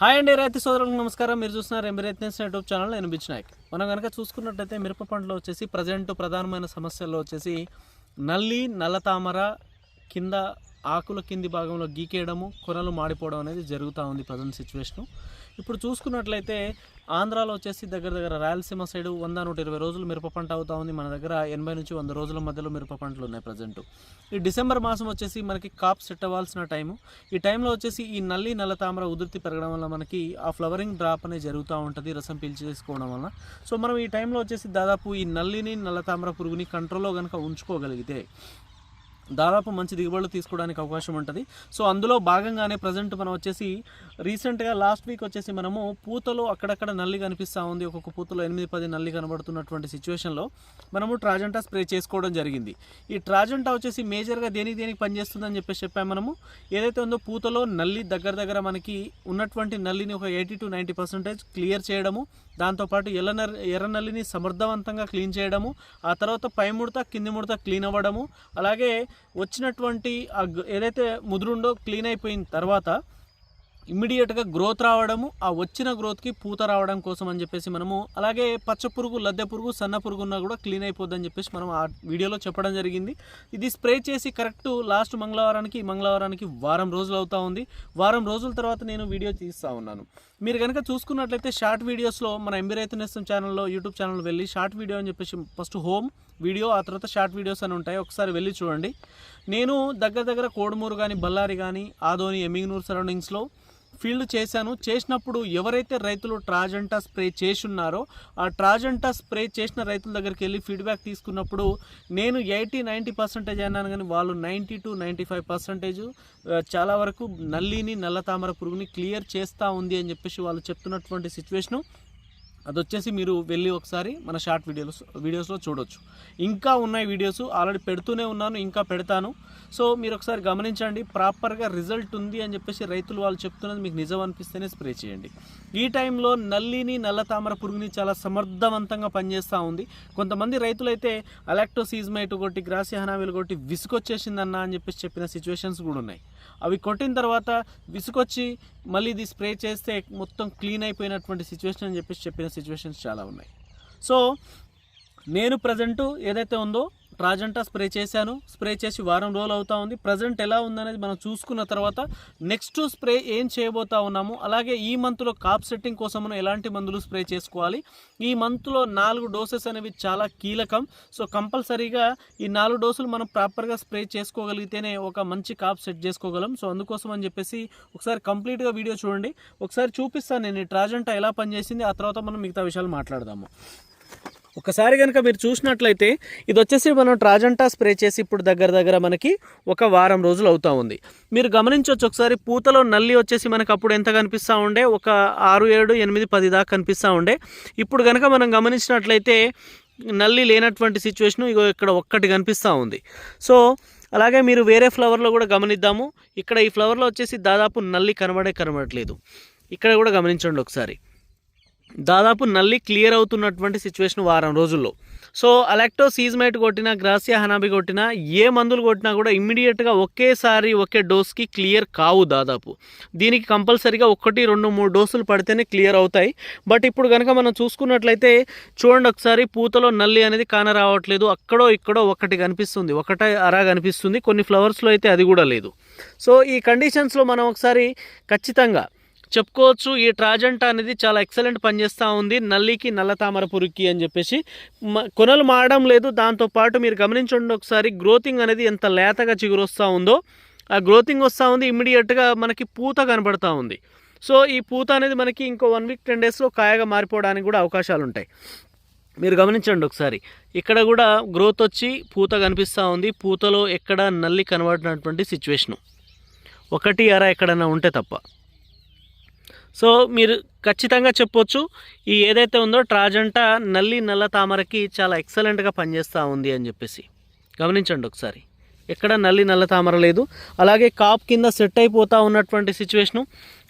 Hi అండి రైతు సోదరులకు నమస్కారం. మీరు చూస్తున్నారు ఎంబిరైత్నెస్ యూట్యూబ్ ఛానల్ నేను బిచ్ నాయక్. మనం కనుక చూసుకున్నట్టయితే మిరప పంటలో వచ్చేసి ప్రజెంట్ ప్రధానమైన సమస్యల్లో వచ్చేసి నల్లి నల్ల తామర కింద ఆకుల కింది భాగంలో గీకేయడము కొనలు మాడిపోవడం అనేది జరుగుతూ ఉంది ప్రజెంట్ సిచ్యువేషను. ఇప్పుడు చూసుకున్నట్లయితే ఆంధ్రాలో వచ్చేసి దగ్గర దగ్గర రాయలసీమ సైడ్ వంద నూట ఇరవై రోజులు మిరప పంట అవుతా ఉంది. మన దగ్గర ఎనభై నుంచి వంద రోజుల మధ్యలో మిరప పంటలు ఉన్నాయి ప్రజెంట్. ఈ డిసెంబర్ మాసం వచ్చేసి మనకి కాప్ సెట్ అవ్వాల్సిన టైము. ఈ టైంలో వచ్చేసి ఈ నల్లి నల్ల తామర ఉధృతి పెరగడం వల్ల మనకి ఆ ఫ్లవరింగ్ డ్రాప్ అనేది జరుగుతూ ఉంటుంది రసం పీల్చేసుకోవడం వల్ల. సో మనం ఈ టైంలో వచ్చేసి దాదాపు ఈ నల్లిని నల్ల తామర పురుగుని కంట్రోల్లో కనుక ఉంచుకోగలిగితే దాదాపు మంచి దిగుబడులు తీసుకోవడానికి అవకాశం ఉంటుంది. సో అందులో భాగంగానే ప్రజెంట్ మనం వచ్చేసి రీసెంట్గా లాస్ట్ వీక్ వచ్చేసి మనము పూతలో అక్కడక్కడ నల్లి కనిపిస్తూ ఉంది. ఒక్కొక్క పూతలో ఎనిమిది పది నల్లి కనబడుతున్నటువంటి సిచ్యువేషన్లో మనము ట్రాజెంటా స్ప్రే చేసుకోవడం జరిగింది. ఈ ట్రాజెంటా వచ్చేసి మేజర్గా దేనికి దేనికి పనిచేస్తుందని చెప్పేసి చెప్పాము మనము. ఏదైతే ఉందో పూతలో నల్లి దగ్గర దగ్గర మనకి ఉన్నటువంటి నల్లిని ఒక eighty to ninety percentage clear చేయడము దాంతోపాటు ఎర్ర ఎర్ర నల్లిని సమర్థవంతంగా క్లీన్ చేయడము ఆ తర్వాత పై ముడత కింది ముడత క్లీన్ అవ్వడము అలాగే వచ్చినటువంటి ఆ ఏదైతే ముదురుండో క్లీన్ అయిపోయిన తర్వాత ఇమ్మీడియట్గా గ్రోత్ రావడము ఆ వచ్చిన గ్రోత్కి పూత రావడం కోసం అని చెప్పేసి మనము అలాగే పచ్చ పురుగు లద్దె పురుగు సన్న పురుగు ఉన్నా కూడా క్లీన్ అయిపోద్దని చెప్పేసి మనం ఆ వీడియోలో చెప్పడం జరిగింది. ఇది స్ప్రే చేసి కరెక్ట్ లాస్ట్ మంగళవారానికి మంగళవారానికి వారం రోజులు అవుతా ఉంది. వారం రోజుల తర్వాత నేను వీడియో తీస్తూ ఉన్నాను. మీరు కనుక చూసుకున్నట్లయితే షార్ట్ వీడియోస్లో మన ఎంబీ రైతు నేస్తం ఛానల్లో యూట్యూబ్ ఛానల్ వెళ్ళి షార్ట్ వీడియో అని చెప్పేసి ఫస్ట్ హోమ్ వీడియో ఆ తర్వాత షార్ట్ వీడియోస్ అని ఉంటాయి. ఒకసారి వెళ్ళి చూడండి. నేను దగ్గర దగ్గర కోడుమూరు కానీ బళ్ళారి కానీ ఆదోని ఎమ్మింగ్నూరు సరౌండింగ్స్లో ఫీల్డ్ చేశాను. చేసినప్పుడు ఎవరైతే రైతులు ట్రాజెంటా స్ప్రే చేసున్నారో ఆ ట్రాజెంటా స్ప్రే చేసిన రైతుల దగ్గరికి వెళ్ళి ఫీడ్బ్యాక్ తీసుకున్నప్పుడు నేను ఎయిటీ నైంటీ పర్సెంటేజ్ అన్నాను కానీ వాళ్ళు ninety to ninety five percentage చాలా వరకు నల్లిని నల్ల తామర పురుగుని క్లియర్ చేస్తూ ఉంది అని చెప్పేసి వాళ్ళు చెప్తున్నటువంటి సిచ్యువేషను అది వచ్చేసి మీరు వెళ్ళి ఒకసారి మన షార్ట్ వీడియోస్ వీడియోస్లో చూడొచ్చు. ఇంకా ఉన్నాయి వీడియోస్ ఆల్రెడీ పెడుతూనే ఉన్నాను ఇంకా పెడతాను. సో మీరు ఒకసారి గమనించండి ప్రాపర్గా రిజల్ట్ ఉంది అని చెప్పేసి రైతులు వాళ్ళు చెప్తున్నది మీకు నిజం అనిపిస్తేనే స్ప్రే చేయండి. ఈ టైంలో నల్లిని నల్ల తామర పురుగుని చాలా సమర్థవంతంగా పనిచేస్తూ ఉంది. కొంతమంది రైతులైతే అలాక్టోసీజ్మైట్ కొట్టి గ్రాసి హనావిలు కొట్టి విసుకొచ్చేసిందన్న అని చెప్పేసి చెప్పిన సిచ్యువేషన్స్ కూడా ఉన్నాయి. అవి కొట్టిన తర్వాత విసుకొచ్చి మళ్ళీ ఇది స్ప్రే చేస్తే మొత్తం క్లీన్ అయిపోయినటువంటి సిచ్యువేషన్ అని చెప్పేసి చెప్పిన సిచ్యువేషన్స్ చాలా ఉన్నాయి. సో నేను ప్రజెంటు ఏదైతే ఉందో ట్రాజెంటా స్ప్రే చేశాను. స్ప్రే చేసి వారం రోజులు అవుతా ఉంది. ప్రజెంట్ ఎలా ఉందనేది మనం చూసుకున్న తర్వాత నెక్స్ట్ స్ప్రే ఏం చేయబోతా ఉన్నాము. అలాగే ఈ మంత్లో కాప్ సెట్టింగ్ కోసం మనం ఎలాంటి మందులు స్ప్రే చేసుకోవాలి? ఈ మంత్లో నాలుగు డోసెస్ అనేవి చాలా కీలకం. సో కంపల్సరీగా ఈ నాలుగు డోసులు మనం ప్రాపర్గా స్ప్రే చేసుకోగలిగితేనే ఒక మంచి కాప్ సెట్ చేసుకోగలం. సో అందుకోసం అని చెప్పేసి ఒకసారి కంప్లీట్గా వీడియో చూడండి. ఒకసారి చూపిస్తాను నేను. ఈ ట్రాజెంటా ఎలా పనిచేసింది? ఆ తర్వాత మనం మిగతా విషయాలు మాట్లాడదాము. ఒకసారి కనుక మీరు చూసినట్లయితే ఇది వచ్చేసి మనం ట్రాజంటా స్ప్రే చేసి ఇప్పుడు దగ్గర దగ్గర మనకి ఒక వారం రోజులు అవుతా ఉంది. మీరు గమనించవచ్చు ఒకసారి పూతలో నల్లి వచ్చేసి మనకు అప్పుడు ఎంత కనిపిస్తూ ఉండే? ఒక ఆరు ఏడు ఎనిమిది పది దాకా కనిపిస్తూ ఉండే. ఇప్పుడు కనుక మనం గమనించినట్లయితే నల్లి లేనటువంటి సిచ్యువేషన్ ఇగో ఇక్కడ ఒక్కటి కనిపిస్తూ ఉంది. సో అలాగే మీరు వేరే ఫ్లవర్లో కూడా గమనిద్దాము. ఇక్కడ ఈ ఫ్లవర్లో వచ్చేసి దాదాపు నల్లి కనబడే కనబడట్లేదు. ఇక్కడ కూడా గమనించండి ఒకసారి. దాదాపు నల్లి క్లియర్ అవుతున్నటువంటి సిచ్యువేషన్ వారం రోజుల్లో. సో అలెక్టో సీజ్మైట్ కొట్టినా గ్రాసియా హనాబి కొట్టినా ఏ మందులు కొట్టినా కూడా ఇమ్మీడియట్గా ఒకేసారి ఒకే డోస్కి క్లియర్ కావు దాదాపు. దీనికి కంపల్సరీగా ఒకటి రెండు మూడు డోసులు పడితేనే క్లియర్ అవుతాయి. బట్ ఇప్పుడు కనుక మనం చూసుకున్నట్లయితే చూడండి ఒకసారి పూతలో నల్లి అనేది కాన రావట్లేదు. అక్కడో ఇక్కడో ఒకటి కనిపిస్తుంది. ఒకటే అరా కనిపిస్తుంది. కొన్ని ఫ్లవర్స్లో అయితే అది కూడా లేదు. సో ఈ కండిషన్స్లో మనం ఒకసారి ఖచ్చితంగా చెప్పుకోవచ్చు ఈ ట్రాజెంటా అనేది చాలా ఎక్సలెంట్ పనిచేస్తూ ఉంది. నల్లికి నల్ల తామర పురుక్కి అని చెప్పేసి మ- కొనలు మారడం లేదు. దాంతోపాటు మీరు గమనించండి ఒకసారి గ్రోతింగ్ అనేది ఎంత లేతగా చిగురొస్తూ ఉందో ఆ గ్రోతింగ్ వస్తూ ఉంది ఇమ్మీడియట్గా మనకి పూత కనబడతా ఉంది. సో ఈ పూత అనేది మనకి ఇంకో వన్ వీక్ టెన్ డేస్లో కాయగా మారిపోవడానికి కూడా అవకాశాలు ఉంటాయి మీరు గమనించండి ఒకసారి ఇక్కడ కూడా గ్రోత్ వచ్చి పూత కనిపిస్తూ ఉంది. పూతలో ఎక్కడ నల్లి కనబడినటువంటి సిచ్యువేషను. ఒకటి అర ఎక్కడైనా ఉంటే తప్ప. సో మీరు ఖచ్చితంగా చెప్పొచ్చు ఈ ఏదైతే ఉందో ట్రాజంట నల్లి నల్ల తామరకి చాలా ఎక్సలెంట్గా పనిచేస్తూ ఉంది అని చెప్పేసి. గమనించండి ఒకసారి. ఎక్కడ నల్లి నల్ల తామర లేదు. అలాగే కాప్ కింద సెట్ అయిపోతూ ఉన్నటువంటి సిచ్యువేషను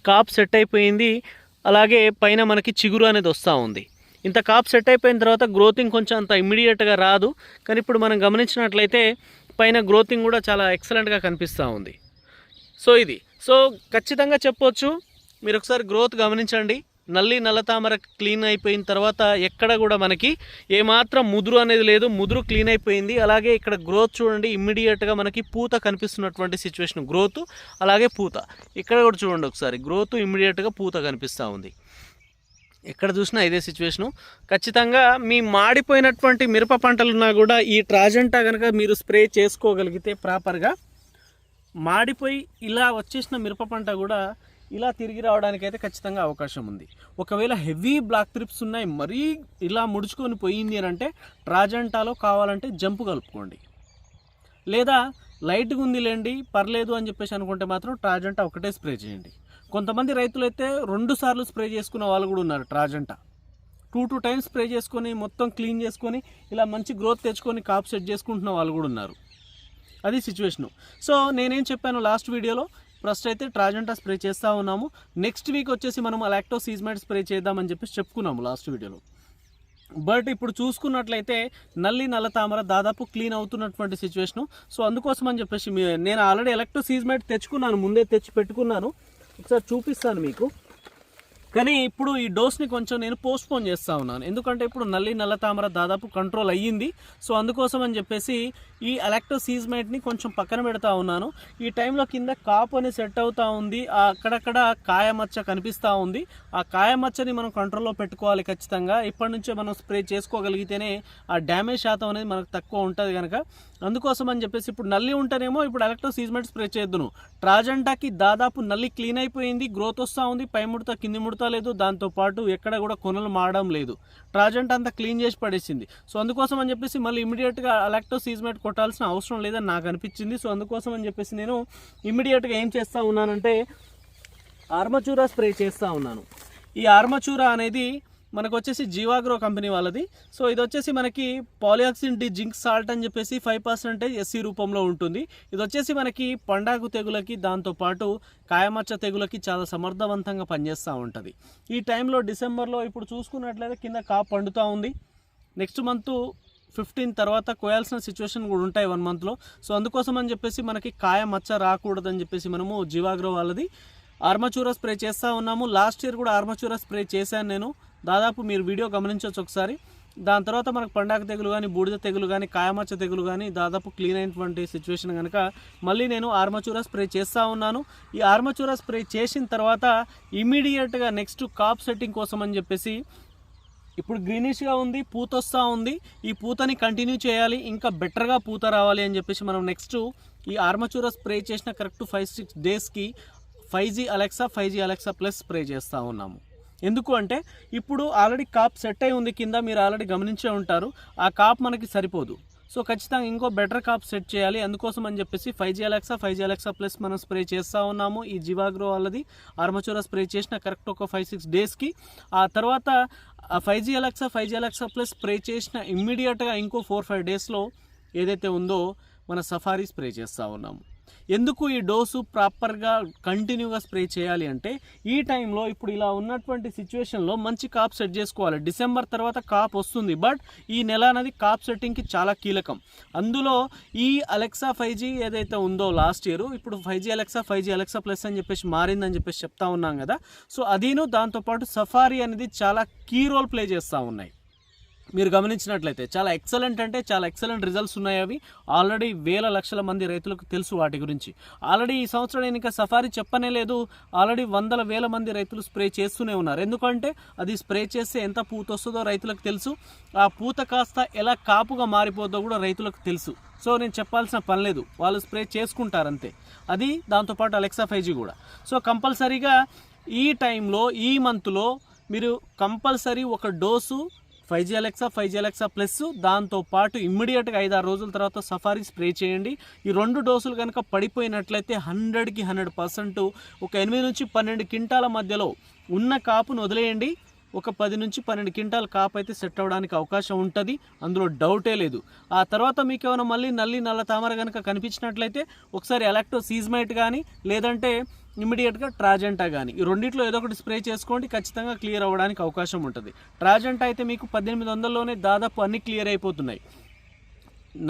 కాప్ సెట్ అయిపోయింది. అలాగే పైన మనకి చిగురు అనేది వస్తూ ఉంది. ఇంత కాప్ సెట్ అయిపోయిన తర్వాత గ్రోతింగ్ కొంచెం అంత ఇమ్మీడియట్గా రాదు. కానీ ఇప్పుడు మనం గమనించినట్లయితే పైన గ్రోతింగ్ కూడా చాలా ఎక్సలెంట్గా కనిపిస్తూ ఉంది. సో ఇది. సో ఖచ్చితంగా చెప్పొచ్చు. మీరు ఒకసారి గ్రోత్ గమనించండి. నల్లి నల్లతామర క్లీన్ అయిపోయిన తర్వాత ఎక్కడ కూడా మనకి ఏమాత్రం ముదురు అనేది లేదు. ముదురు క్లీన్ అయిపోయింది. అలాగే ఇక్కడ గ్రోత్ చూడండి. ఇమ్మీడియట్గా మనకి పూత కనిపిస్తున్నటువంటి సిచ్యువేషన్ గ్రోత్ అలాగే పూత. ఇక్కడ కూడా చూడండి ఒకసారి. గ్రోత్ ఇమ్మీడియట్గా పూత కనిపిస్తూ ఉంది. ఎక్కడ చూసినా ఇదే సిచ్యువేషను ఖచ్చితంగా మీ మాడిపోయినటువంటి మిరప పంటలున్నా కూడా ఈ ట్రాజెంటా కనుక మీరు స్ప్రే చేసుకోగలిగితే ప్రాపర్గా మాడిపోయి ఇలా వచ్చేసిన మిరప పంట కూడా ఇలా తిరిగి రావడానికి అయితే ఖచ్చితంగా అవకాశం ఉంది. ఒకవేళ హెవీ బ్లాక్ ట్రిప్స్ ఉన్నాయి మరీ ఇలా ముడుచుకొని పోయింది అని అంటే ట్రాజెంటాలో కావాలంటే జంపు కలుపుకోండి. లేదా లైట్గా ఉంది లేండి పర్లేదు అని చెప్పేసి అనుకుంటే మాత్రం ట్రాజెంటా ఒకటే స్ప్రే చేయండి. కొంతమంది రైతులు అయితే రెండు సార్లు స్ప్రే చేసుకున్న వాళ్ళు కూడా ఉన్నారు ట్రాజెంటా. టూ టూ టైమ్స్ స్ప్రే చేసుకొని మొత్తం క్లీన్ చేసుకొని ఇలా మంచి గ్రోత్ తెచ్చుకొని కాప్ సెట్ చేసుకుంటున్న వాళ్ళు కూడా ఉన్నారు. అది సిచ్యువేషను. సో నేనేం చెప్పాను లాస్ట్ వీడియోలో ఫస్ట్ అయితే ట్రాజెంటా స్ప్రే చేస్తూ ఉన్నాము. నెక్స్ట్ వీక్ వచ్చేసి మనం అలాక్టో సీజ్మైట్ స్ప్రే చేద్దామని చెప్పేసి చెప్పుకున్నాము లాస్ట్ వీడియోలో. బట్ ఇప్పుడు చూసుకున్నట్లయితే నల్లి నల్ల తామర దాదాపు క్లీన్ అవుతున్నటువంటి సిచ్యువేషను. సో అందుకోసం అని చెప్పేసి నేను ఆల్రెడీ ఎలక్ట్రో సీజ్మైట్ తెచ్చుకున్నాను ముందే తెచ్చి పెట్టుకున్నాను. ఒకసారి చూపిస్తాను మీకు. కానీ ఇప్పుడు ఈ డోస్ని కొంచెం నేను పోస్ట్పోన్ చేస్తూ ఉన్నాను. ఎందుకంటే ఇప్పుడు నల్లి నల్ల తామర దాదాపు కంట్రోల్ అయ్యింది. సో అందుకోసం అని చెప్పేసి ఈ ఎలక్ట్రో సీజ్మైట్ని కొంచెం పక్కన పెడతా ఉన్నాను. ఈ టైంలో కింద కాపు అని సెట్ అవుతూ ఉంది. అక్కడక్కడ కాయ మచ్చ కనిపిస్తూ ఉంది. ఆ కాయ మచ్చని మనం కంట్రోల్లో పెట్టుకోవాలి ఖచ్చితంగా. ఇప్పటి నుంచే మనం స్ప్రే చేసుకోగలిగితేనే ఆ డ్యామేజ్ శాతం అనేది మనకు తక్కువ ఉంటుంది కనుక అందుకోసం అని చెప్పేసి ఇప్పుడు నల్లి ఉంటేనేమో ఇప్పుడు ఎలక్ట్రో సీజ్మెంట్ స్ప్రే చేద్దును. ట్రాజెంటాకి దాదాపు నల్లి క్లీన్ అయిపోయింది. గ్రోత్ వస్తూ ఉంది. పై ముడత కింది ముడత లేదు దాంతోపాటు ఎక్కడ కూడా కొనలు మారడం లేదు. ట్రాజెంట్ అంతా క్లీన్ చేసి పడేసింది. సో అందుకోసం అని చెప్పేసి మళ్ళీ ఇమీడియట్గా అలెక్టో సీజ్మెంట్ కొట్టాల్సిన అవసరం లేదని నాకు అనిపించింది. సో అందుకోసం అని చెప్పేసి నేను ఇమీడియట్గా ఏం చేస్తూ ఉన్నానంటే ఆర్మచూరా స్ప్రే చేస్తూ ఉన్నాను. ఈ ఆర్మచూరా అనేది మనకు వచ్చేసి జీవాగ్రో కంపెనీ వాళ్ళది. సో ఇది వచ్చేసి మనకి పాలియాక్సిన్ డి జింక్ సాల్ట్ అని చెప్పేసి ఫైవ్ పర్సెంటేజ్ ఎస్సీ రూపంలో ఉంటుంది. ఇది వచ్చేసి మనకి పండాగు తెగులకి దాంతోపాటు కాయమచ్చ తెగులకి చాలా సమర్థవంతంగా పనిచేస్తూ ఉంటుంది. ఈ టైంలో డిసెంబర్లో ఇప్పుడు చూసుకున్నట్లయితే కింద కాపు పండుతూ ఉంది. నెక్స్ట్ మంత్ ఫిఫ్టీన్ తర్వాత కోయాల్సిన సిచ్యువేషన్ కూడా ఉంటాయి వన్ మంత్లో. సో అందుకోసం అని చెప్పేసి మనకి కాయ మచ్చ రాకూడదని చెప్పేసి మనము జీవాగ్రో వాళ్ళది. ఆర్మచూరా స్ప్రే చేస్తూ ఉన్నాము. లాస్ట్ ఇయర్ కూడా ఆర్మచూరా స్ప్రే చేశాను నేను. దాదాపు మీరు వీడియో గమనించవచ్చు ఒకసారి. దాని తర్వాత మనకు పండాక తెగులు కానీ బూడిద తెగులు కానీ కాయమచ్చ తెగులు కానీ దాదాపు క్లీన్ అయినటువంటి సిచ్యువేషన్ కనుక మళ్ళీ నేను ఆర్మచూరా స్ప్రే చేస్తూ ఉన్నాను. ఈ ఆర్మచూరా స్ప్రే చేసిన తర్వాత ఇమీడియట్గా నెక్స్ట్ కాప్ సెట్టింగ్ కోసం అని చెప్పేసి ఇప్పుడు గ్రీనిష్గా ఉంది పూత వస్తూ ఉంది. ఈ పూతని కంటిన్యూ చేయాలి ఇంకా బెటర్గా పూత రావాలి అని చెప్పేసి మనం నెక్స్ట్ ఈ ఆర్మచూర స్ప్రే చేసిన కరెక్ట్ ఫైవ్ సిక్స్ డేస్కి five G Alexa five G Alexa plus spray చేస్తూ ఉన్నాము. ఎందుకు అంటే ఇప్పుడు ఆల్రెడీ కాప్ సెట్ అయి ఉంది కింద మీరు ఆల్రెడీ గమనించే ఉంటారు. ఆ కాప్ మనకి సరిపోదు. సో ఖచ్చితంగా ఇంకో బెటర్ కాప్ సెట్ చేయాలి. అందుకోసం అని చెప్పేసి five G Alexa five G Alexa plus మనం స్ప్రే చేస్తూ ఉన్నాము. ఈ జివాగ్రో వాళ్ళది. ఆర్మచూరా స్ప్రే చేసిన కరెక్ట్ ఒక ఫైవ్ సిక్స్ డేస్కి ఆ తర్వాత five G Alexa five G Alexa plus spray చేసిన ఇమ్మీడియట్గా ఇంకో ఫోర్ ఫైవ్ డేస్లో ఏదైతే ఉందో మన సఫారీ స్ప్రే చేస్తూ ఉన్నాము. ఎందుకు ఈ డోసు ప్రాపర్గా కంటిన్యూగా స్ప్రే చేయాలి అంటే ఈ టైంలో ఇప్పుడు ఇలా ఉన్నటువంటి సిచ్యువేషన్లో మంచి కాప్ సెట్ చేసుకోవాలి. డిసెంబర్ తర్వాత కాప్ వస్తుంది. బట్ ఈ నెల అనేది కాప్ సెట్టింగ్కి చాలా కీలకం. అందులో ఈ అలెక్సా ఫైవ్ జీ ఏదైతే ఉందో లాస్ట్ ఇయర్ ఇప్పుడు five G Alexa five G Alexa plus అని చెప్పేసి మారిందని చెప్పేసి చెప్తా ఉన్నాం కదా. సో అదీను దాంతోపాటు సఫారీ అనేది చాలా కీ రోల్ ప్లే చేస్తూ ఉన్నాయి. మీరు గమనించినట్లయితే చాలా ఎక్సలెంట్ అంటే చాలా ఎక్సలెంట్ రిజల్ట్స్ ఉన్నాయి అవి. ఆల్రెడీ వేల లక్షల మంది రైతులకు తెలుసు వాటి గురించి. ఆల్రెడీ ఈ సంవత్సరం నేను ఇంకా సఫారీ చెప్పనే లేదు. ఆల్రెడీ వందల వేల మంది రైతులు స్ప్రే చేస్తూనే ఉన్నారు. ఎందుకంటే అది స్ప్రే చేస్తే ఎంత పూత వస్తుందో రైతులకు తెలుసు. ఆ పూత కాస్త ఎలా కాపుగా మారిపోతుందో కూడా రైతులకు తెలుసు. సో నేను చెప్పాల్సిన పని లేదు. వాళ్ళు స్ప్రే చేసుకుంటారంతే. అది దాంతోపాటు అలెక్సా ఫైవ్ జీ కూడా. సో కంపల్సరీగా ఈ టైంలో ఈ మంత్లో మీరు కంపల్సరీ ఒక dose five G Alexa five G Alexa plus దాంతో పాటు ఇమ్మీడియట్గా ఐదు ఆరు రోజుల తర్వాత సఫారీ స్ప్రే చేయండి. ఈ రెండు డోసులు కనుక పడిపోయినట్లయితే హండ్రెడ్కి హండ్రెడ్ పర్సెంట్ ఒక ఎనిమిది నుంచి పన్నెండు క్వింటాల మధ్యలో ఉన్న కాపును వదిలేయండి. ఒక పది నుంచి పన్నెండు క్వింటాల్ కాపు అయితే సెట్ అవ్వడానికి అవకాశం ఉంటుంది. అందులో డౌటే లేదు. ఆ తర్వాత మీకు ఏమైనా మళ్ళీ నల్లి నల్ల తామర కనుక కనిపించినట్లయితే ఒకసారి ఎలక్ట్రో సీజ్మైట్ కానీ లేదంటే ఇమీడియట్గా ట్రాజెంటా కానీ ఈ రెండిట్లో ఏదో ఒకటి స్ప్రే చేసుకోండి ఖచ్చితంగా క్లియర్ అవ్వడానికి అవకాశం ఉంటుంది. ట్రాజెంటా అయితే మీకు పద్దెనిమిది వందల్లోనే దాదాపు అన్ని క్లియర్ అయిపోతున్నాయి.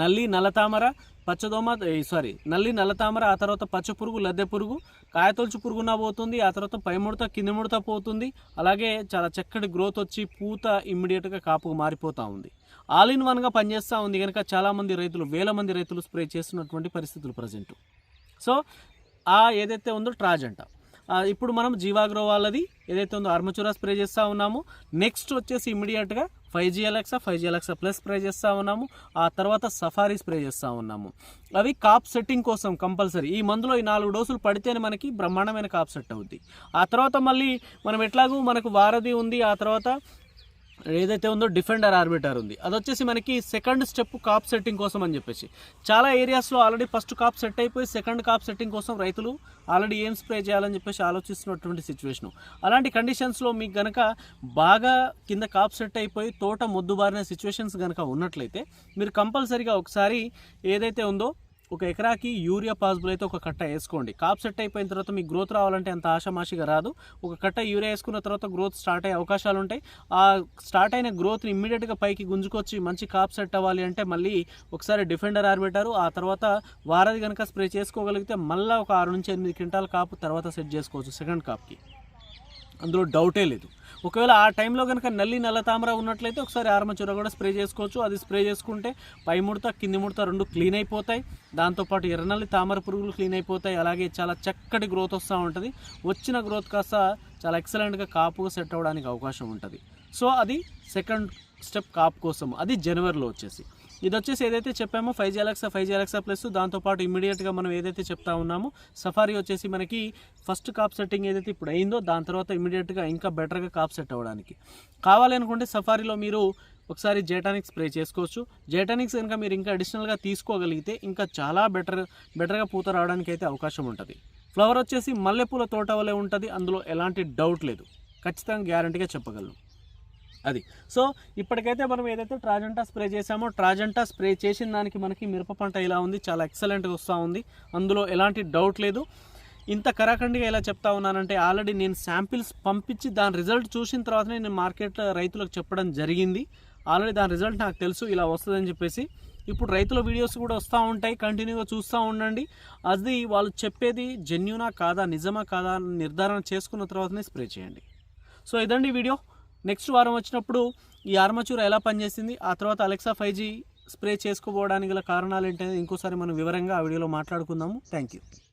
నల్లి నల్ల తామర పచ్చదోమ సారీ నల్లి నల్లతామర ఆ తర్వాత పచ్చ పురుగు లద్దె పురుగు కాయతొలుచు పురుగున పోతుంది ఆ తర్వాత పై ముడత కింది ముడత పోతుంది అలాగే చాలా చక్కటి గ్రోత్ వచ్చి పూత ఇమ్మీడియట్గా కాపుకు మారిపోతూ ఉంది. ఆల్ ఇన్ వన్గా పనిచేస్తూ ఉంది కనుక చాలామంది రైతులు వేల మంది రైతులు స్ప్రే చేస్తున్నటువంటి పరిస్థితులు ప్రజెంటు. సో ఆ ఏదైతే ఉందో ట్రాజెంట ఇప్పుడు మనం జీవాగ్రో వాళ్ళది ఏదైతే ఉందో అర్మచూరా స్ప్రే చేస్తూ ఉన్నాము. నెక్స్ట్ వచ్చేసి ఇమీడియట్గా five G Alexa five G Alexa plus spray చేస్తూ ఉన్నాము. ఆ తర్వాత సఫారీ స్ప్రే చేస్తూ ఉన్నాము. అవి కాప్ సెట్టింగ్ కోసం కంపల్సరీ ఈ మందులో ఈ నాలుగు డోసులు పడితేనే మనకి బ్రహ్మాండమైన కాప్ సెట్ అవుద్ది. ఆ తర్వాత మళ్ళీ మనం ఎట్లాగూ మనకు వారధి ఉంది ఆ తర్వాత ఏదైతే ఉందో డిఫెండర్ ఆర్బిటర్ ఉంది. అది వచ్చేసి మనకి సెకండ్ స్టెప్ కాప్ సెట్టింగ్ కోసం అని చెప్పేసి. చాలా ఏరియాస్లో ఆల్రెడీ ఫస్ట్ కాప్ సెట్ అయిపోయి సెకండ్ కాప్ సెట్టింగ్ కోసం రైతులు ఆల్రెడీ ఏం స్ప్రే చేయాలని చెప్పేసి ఆలోచిస్తున్నటువంటి సిచ్యువేషను అలాంటి కండిషన్స్లో మీకు గనక బాగా కింద కాప్ సెట్ అయిపోయి తోట మొద్దుబారిన సిచ్యువేషన్స్ కనుక ఉన్నట్లయితే మీరు కంపల్సరీగా ఒకసారి ఏదైతే ఉందో ఒక ఎకరాకి యూరియా పాసిబుల్ అయితే ఒక కట్ట వేసుకోండి. కాప్ సెట్ అయిపోయిన తర్వాత మీకు గ్రోత్ రావాలంటే అంత ఆషామాషిగా రాదు. ఒక కట్ట యూరియా వేసుకున్న తర్వాత గ్రోత్ స్టార్ట్ అయ్యే అవకాశాలు ఉంటాయి. ఆ స్టార్ట్ అయిన గ్రోత్ని ఇమ్మీడియట్గా పైకి గుంజుకొచ్చి మంచి కాప్ సెట్ అవ్వాలి అంటే మళ్ళీ ఒకసారి డిఫెండర్ ఆరబెట్టారు ఆ తర్వాత వారది కనుక స్ప్రే చేసుకోగలిగితే మళ్ళీ ఒక ఆరు నుంచి ఎనిమిది క్వింటాల్ కాపు తర్వాత సెట్ చేసుకోవచ్చు సెకండ్ కాప్కి. అందులో డౌటే లేదు. ఒకవేళ ఆ టైంలో కనుక నల్లి నల్ల తామర ఉన్నట్లయితే ఒకసారి ఆరమచూర కూడా స్ప్రే చేసుకోవచ్చు. అది స్ప్రే చేసుకుంటే పై ముడత కింది ముడత రెండు క్లీన్ అయిపోతాయి. దాంతోపాటు ఎర్రనల్లి తామర పురుగులు క్లీన్ అయిపోతాయి. అలాగే చాలా చక్కటి గ్రోత్ వస్తూ ఉంటుంది. వచ్చిన గ్రోత్ కాస్త చాలా ఎక్సలెంట్గా కాపుగా సెట్ అవ్వడానికి అవకాశం ఉంటుంది. సో అది సెకండ్ స్టెప్ కాప్ కోసం. అది జనవరిలో వచ్చేసి. ఇది వచ్చేసి ఏదైతే చెప్పామో five G Alexa five G Alexa plus దాంతోపాటు ఇమీడియట్గా మనం ఏదైతే చెప్తా ఉన్నామో సఫారీ వచ్చేసి మనకి ఫస్ట్ కాప్ సెట్టింగ్ ఏదైతే ఇప్పుడు అయిందో దాని తర్వాత ఇమీడియట్గా ఇంకా బెటర్గా కాప్ సెట్ అవ్వడానికి. కావాలనుకుంటే సఫారీలో మీరు ఒకసారి జేటానిక్స్ స్ప్రే చేసుకోవచ్చు. జేటానిక్స్ కనుక మీరు ఇంకా అడిషనల్గా తీసుకోగలిగితే ఇంకా చాలా బెటర్ బెటర్గా పూత రావడానికి అయితే అవకాశం ఉంటుంది. ఫ్లవర్ వచ్చేసి మల్లెపూల తోట వలె ఉంటుంది. అందులో ఎలాంటి డౌట్ లేదు. ఖచ్చితంగా గ్యారంటీగా చెప్పగలను. అది. సో ఇప్పటికైతే మనం ఏదైతే ట్రాజెంటా స్ప్రే చేసామో ట్రాజెంటా స్ప్రే చేసిన దానికి మనకి మిరప పంట ఇలా ఉంది. చాలా ఎక్సలెంట్గా వస్తూ ఉంది. అందులో ఎలాంటి డౌట్ లేదు. ఇంత కరాఖండిగా ఎలా చెప్తా ఉన్నానంటే ఆల్రెడీ నేను శాంపిల్స్ పంపించి దాని రిజల్ట్ చూసిన తర్వాతనే నేను మార్కెట్ రైతులకు చెప్పడం జరిగింది. ఆల్రెడీ దాని రిజల్ట్ నాకు తెలుసు ఇలా వస్తుందని చెప్పేసి. ఇప్పుడు రైతుల వీడియోస్ కూడా వస్తూ ఉంటాయి కంటిన్యూగా చూస్తూ ఉండండి. అది వాళ్ళు చెప్పేది జెన్యునా కాదా నిజమా కాదా అని నిర్ధారణ చేసుకున్న తర్వాతనే స్ప్రే చేయండి. సో ఇదండి వీడియో. నెక్స్ట్ వారం వచ్చినప్పుడు ఈ ఆర్మచూర్ ఎలా పనిచేసింది? ఆ తర్వాత అలెక్సా ఫైవ్ జీ స్ప్రే చేసుకోపోవడానికి గల కారణాలు ఏంటనేది ఇంకోసారి మనం వివరంగా ఆ వీడియోలో మాట్లాడుకుందాము. Thank you.